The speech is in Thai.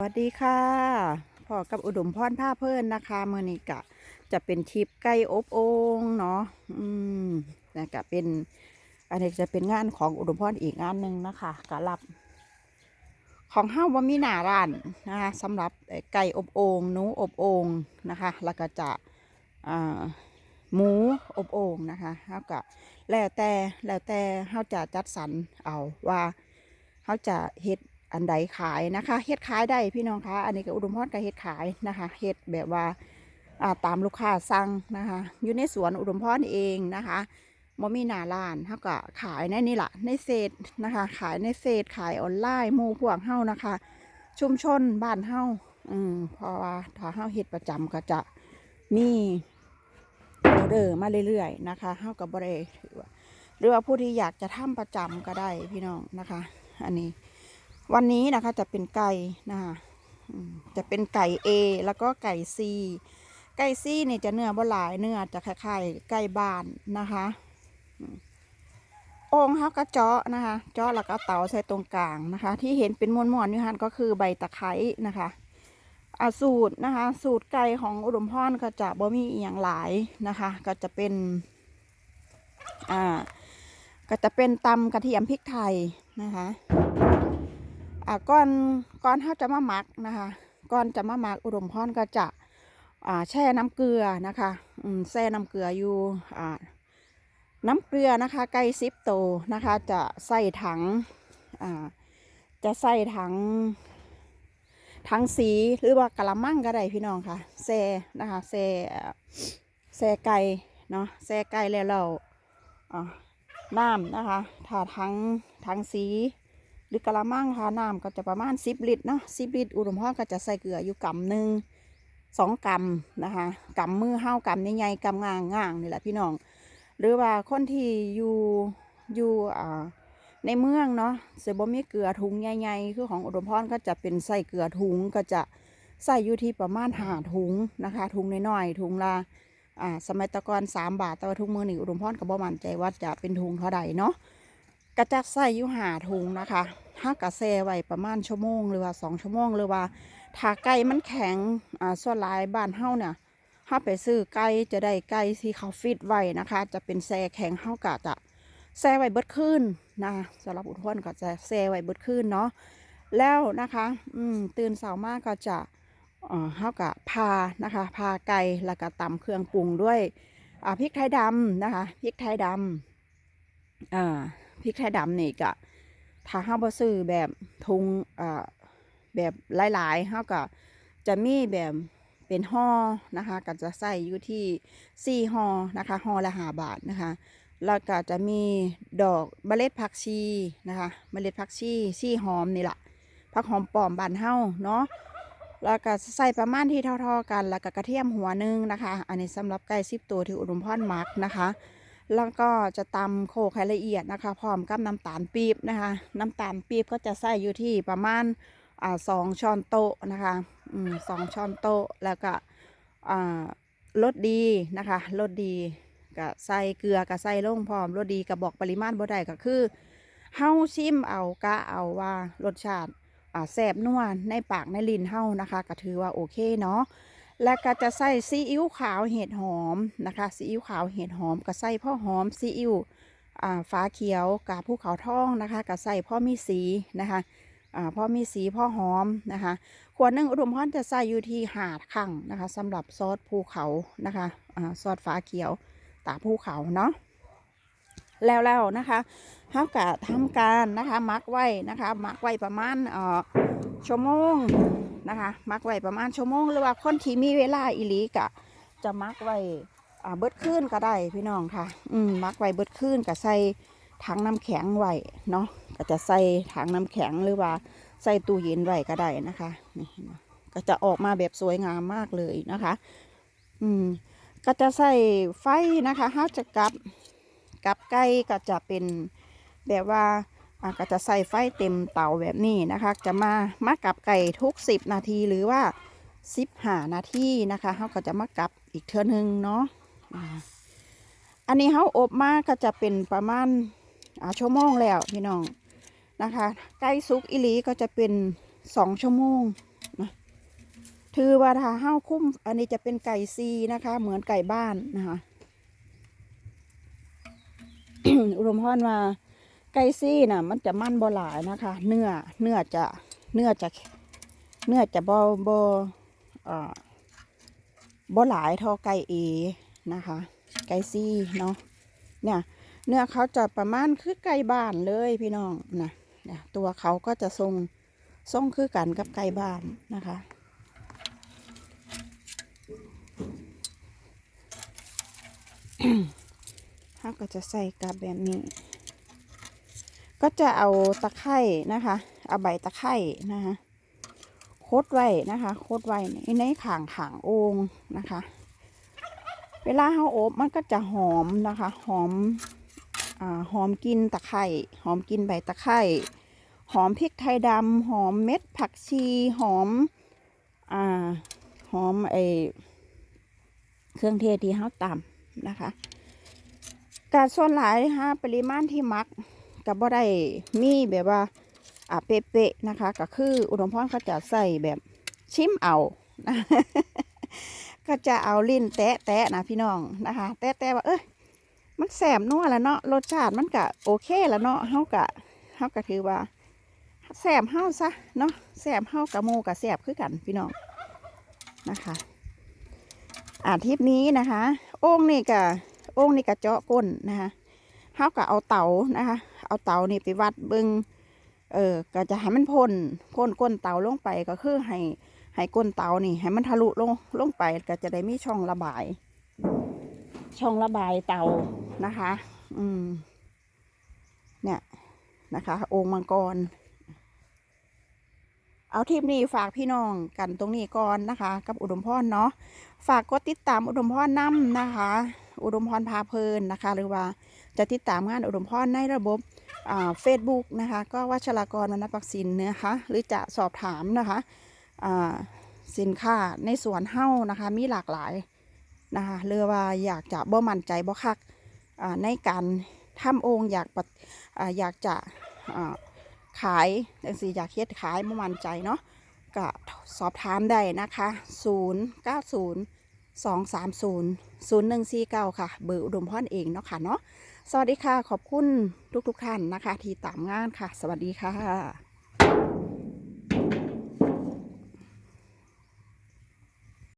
สวัสดีค่ะพอกับอุดมพรผ้าเพิ่นนะคะเมื่อนี้กะ จะเป็นทริปไก่อบโองเนาะอืมนะกะเป็นอันนี้จะเป็นงานของอุดมพรอีกงานหนึ่งนะคะกะรับ ของเฮ้าว่ามีหนาร้านนะคะสำหรับไก่อบโองหนูอบโองนะคะแล้วก็จะอ่าหมูอบโองนะคะเฮาก็แล้วแต่แล้วแต่เฮาจะจัดสรรเอาว่าเฮาจะเฮ็ด อันใดขายนะคะเฮ็ดขายได้พี่น้องคะอันนี้ก็อุดมพรก็เฮ็ดขายนะคะเฮ็ดแบบว่าตามลูกค้าสั่งนะคะอยู่ในสวนอุดมพรเองนะคะบ่มีนาร้านเฮาก็ขายในนี่แหละในเฟซนะคะ ขายในเฟซขายออนไลน์มู่พวกเฮ้านะคะ ชุมชนบ้านเฮ้าอืมเพราะว่าถ้าเฮ้าเฮ็ดประจำก็จะมีออเดอร์มาเรื่อยๆนะคะเฮ้าก็บ่ได้ถือว่าหรือว่าผู้ที่อยากจะทำประจำก็ได้พี่น้องนะคะ อันนี้ วันนี้นะคะจะเป็นไก่นะคะจะเป็นไก่ A แล้วก็ไก่ C ไก่ C เนี่ยจะเนื้อบ่หลายเนื้อจะคล้ายๆไก่บ้านนะคะอืมโอ่งเขาก็เจาะนะคะ เจาะแล้วก็เตาใส่ตรงกลางนะคะ ที่เห็นเป็นมวนๆอยู่หันก็คือใบตะไคร้นะคะอาสูตรนะคะ สูตรไก่ของอุดมพรก็จะบ่มีอหย่างหลายนะคะ ก็จะเป็นอ่าก็จะเป็นตำกระเทียมพริกไทยนะคะ อ่าก่อนก่อนเขาจะมาหมักนะคะก่อนจะมาหมักอุดมพรก็จะอ่าแช่น้ำเกลือนะคะอืมแช่น้ำเกลืออยู่อ่าน้ำเกลือนะคะไก่ซิปโตวนะคะ จะใส่ถังอ่าจะใส่ถังถังสีหรือว่ากะละมังก็ได้พี่น้องค่ะแช่นะคะแช่แช่ไก่เนาะแช่ไก่แล้วเราอ่าน้ำนะคะถ้าถังถังสี หรือกะละมังค่ะน้ำก็จะประมาณสิบลิตรเนาะสิบลิตร อุดมพรก็จะใส่เกลืออยู่กำหนึ่งสองกำนะคะกำมือเห้ากำใหญ่ๆกำง่างง่างนี่แหละพี่น้อง หรือว่าคนที่อยู่อยู่อ่าในเมืองเนาะเสบ่มีเกลือถุงใหญ่ๆคือของอุดมพรก็จะเป็นใส่เกลือถุงก็จะใส่อยู่ที่ประมาณหาถุงนะคะถุงน้อยๆถุงละอ่าสมัยตะกอนสามบาทแต่ว่าทุกมือหนี่งอุดมพรก็บ่มั่นใจว่าจะเป็นถุงเท่าใดเนาะ กระจักใส่อยู่หาถุงนะคะถ้ากระแซไว้ประมาณชั่วโมงหรือว่าสองชั่วโมงหรือว่าถ้าไก่มันแข็งอ่าส่วนหลายบ้านเฮาเนี่ยถ้าไปซื้อไก่จะได้ไก่ที่เขาฟิตไว้นะคะ จะเป็นแซแข็งเฮากะจะแซไว้เบิดคืนนะสำหรับอุทนก็จะแซไว้เบิดคืนเนาะแล้วนะคะ อืมตื่นเช้ามากก็จะเอ่อเฮากะพานะคะพาไก่แล้วก็ตำเครื่องปรุงด้วยอ่าพริกไทยดำนะคะพริกไทยดำอ่า พริกไทยดำนี่ก็ถ้าเฮาบ่ซื้อแบบทุงอ่าแบบหลายๆเฮาก็จะมีแบบเป็นห่อนะคะก็จะใส่อยู่ที่สี่ห่อนะคะห่อละห้าบาทนะคะแล้วก็จะมีดอกเมล็ดผักชีนะคะเมล็ดผักชีชี่หอมนี่แหละผักหอมปลอมบานเฮาเนาะแล้วก็ใส่ประมาณที่เท่าๆกัน แล้วก็กระเทียมหัวหนึงนะคะ อันนี้สำหรับไก่สิบตัวที่อุดมพรมักนะคะ แล้วก็จะตำโขกให้ละเอียดนะคะ พร้อมกับน้ำตาลปี๊บนะคะ น้ำตาลปี๊บก็จะใส่อยู่ที่ประมาณอ่าสองช้อนโต๊ะนะคะอืมสองช้อนโต๊ะแล้วก็อ่ารสดีนะคะรสดีก็ใส่เกลือก็ใส่ลงพร้อมรสดีก็บบอกปริมาณบ่ได้ก็คือเฮาชิมเอากะเอาว่ารสชาติอ่าแซ่บนัวในปากในลิ้นเฮานะคะ ก็ถือว่าโอเคเนาะ แล้วก็จะใส่ซีอิ๊วขาวเห็ดหอมนะคะซีอิ๊วขาวเห็ดหอมก็ใส่พ่อหอมซีอิ๊วฟ้าเขียวกาบภูเขาทองนะคะก็ใส่พ่อมีสีนะคะพ่อมีสีพ่อหอมนะคะขวดหนึ่งอุดมพรจะใส่อยู่ที่หาดขังนะคะสำหรับซอสภูเขานะคะซอสฟ้าเขียวตาภูเขาเนาะแล้วแล้วนะคะเฮากะทำการนะคะมักไว้นะคะมักไว้ประมาณอ่อชั่วโมง นะคะมักไว้ประมาณชั่วโมงหรือว่าคนที่มีเวลาอีหลีกะ จะมักไว้เบิดคืนก็ได้พี่น้องค่ะ อืมมักไว้เบิดคืนก็ใส่ถังน้ำแข็งไว้เนาะก็จะใส่ถังน้ำแข็งหรือว่าใส่ตู้เย็นไว้ก็ได้นะคะนี่ก็จะออกมาแบบสวยงามมากเลยนะคะ อืมก็จะใส่ไฟนะคะห้าจะกลับกลับไก่ก็จะเป็นแบบว่า ก็จะใส่ไฟเต็มเตาแบบนี้นะคะ จะมามากับไก่ทุก 10 นาทีหรือว่า 15 นาทีนะคะเขาก็จะมากับอีกเทื่อนึงเนาะอันนี้เขาอบมากก็จะเป็นประมาณอ่าชั่วโมงแล้วพี่น้องนะคะไก่สุกอิลีก็จะเป็น2ชั่วโมงถือว่าถ้าเฮ้าคุ้ม อันนี้จะเป็นไก่ซีนะคะ เหมือนไก่บ้านนะคะ อุดมพรว่า ไก่ซี่น่ะ มันจะมันบ่หลายนะคะ เนื้อเนื้อจะเนื้อจะเนื้อจะบ่บ่เอ่อบ่หลายเท่าไก่เอนะคะ ไก่ซี่เนาะเนี่ยเนื้อเขาจะประมาณคือไก่บ้านเลยพี่น้องนะเนี่ยตัวเขาก็จะทรงทรงคือกันกับไก่บ้านนะคะเขาก็จะใส่กับแบบนี้ ก็จะเอาตะไคร่นะคะเอาใบตะไคร่นะคะโคดไว้นะคะโคดไว้ในข่างข่างโองนะคะ เวลาเขาอบมันก็จะหอมนะคะหอมอ่าหอมกินตะไคร่หอมกินใบตะไคร่หอมพริกไทยดำหอมเม็ดผักชีหอมอ่าหอมไอเครื่องเทศที่เขาตำนะคะ การส่วนหลายนะคะปริมาณที่มัก กับบ่ได้มีแบบว่าอ่าเป๊ะๆนะคะ ก็คืออุดมพรเขาจะใส่แบบชิมเอานะก็จะเอาลิ้นแตะแตะๆนะพี่น้องนะคะ แตะแตะๆว่าเอ้ยมันแสบนัวแล้วเนาะรสชาติมันก็โอเคแล้วเนาะเฮากะเฮาก็ถือว่าแสบเฮาซะเนาะแสบเฮากับโมกับแสบคือกันพี่น้องนะคะอาทิตย์นี้นะคะ โอ่งนี่กะโอ่งนี่กะเจาะก้นนะคะเฮาก็เอาเต๋านะคะ เอาเตานี่ไปวัดเบิงเออก็จะให้มันพ่นพ่นก้นเตาลงไปก็คือให้ให้ก้นเตานี่ ให้มันทะลุลงลงไปก็จะได้มีช่องระบาย ช่องระบายเตานะคะ อืม เนี่ยนะคะโอ่งมังกร เอาทีมนี้ฝากพี่น้องกันตรงนี้ก่อนนะคะ กับอุดมพรเนาะฝากกดติดตามอุดมพรน้ำนะคะ อุดมพรพาเพลินนะคะ หรือว่า จะติดตามงานอุดมพรในระบบเฟซบุ๊กนะคะก็วัชรากรวรรณปักษินนะคะหรือจะสอบถามนะคะสินค้าในสวนเฮ้านะคะมีหลากหลายนะคะหรือว่าอยากจะบ่มั่นใจบ่คักในการทำโองค์อยากออยากจะอ่าขายจังสิอยากเฮ็ดขายบ่มั่นใจเนาะก็สอบถามได้นะคะ 0 9 0 2 3 0 0 1 4 9 ค่ะ เบอร์อุดมพรเองเนาะค่ะเนาะ สวัสดีค่ะ ขอบคุณทุกๆทท่านนะคะ ที่ตามงานค่ะ สวัสดีค่ะ